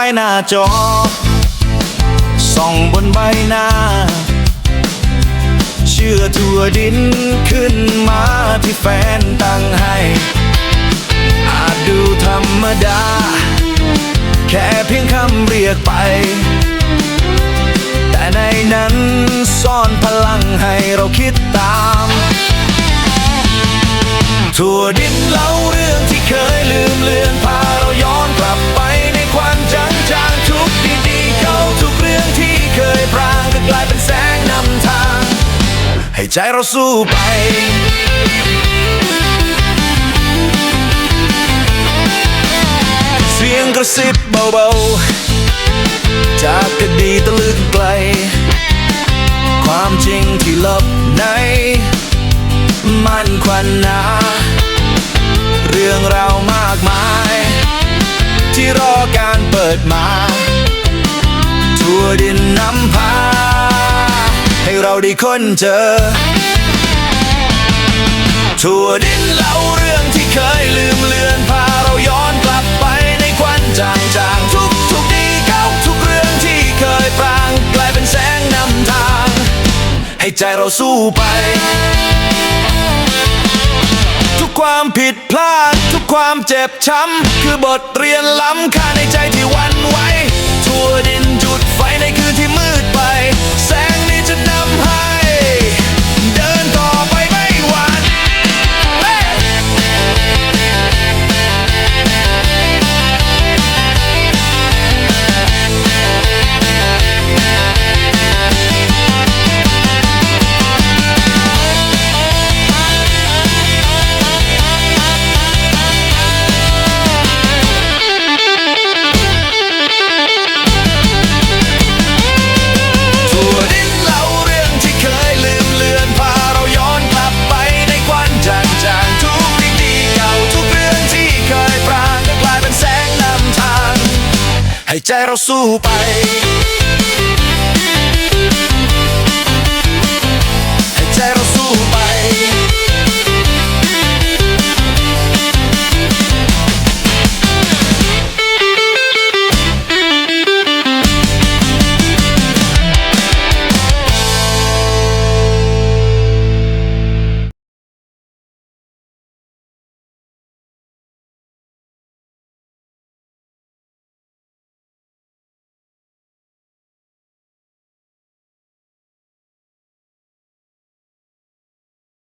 ายหน้าจอ ส่องบนใบหน้า เชื่อทั่วดินขึ้นมาที่แฟนตั้งให้ อาจดูธรรมดา แค่เพียงคำเรียกไป แต่ในนั้นซ่อนพลังให้เราคิดตาม ทั่วดินเล่าเรื่องที่เคยลืมเลือนพาเราน ใจเราสู้ไปเสียงกระซิบเบาๆ จากอดีตะลึกไกล ความจริงที่ลับในมันควันหนาเรื่องราวมากมาย ที่รอการเปิดมา ทั่วดินน้ำพา เราได้ค้นเจอ ทั่วดินเล่าเรื่องที่เคยลืมเลือนพาเราย้อนกลับไปในควันจางจางทุกทุกดีเก่าทุกเรื่องที่เคยปรางกลายเป็นแสงนำทาง ให้ใจเราสู้ไป ทุกความผิดพลาด ทุกความเจ็บช้ำคือบทเรียนล้ำค่า ให้ใจเราสู้ไป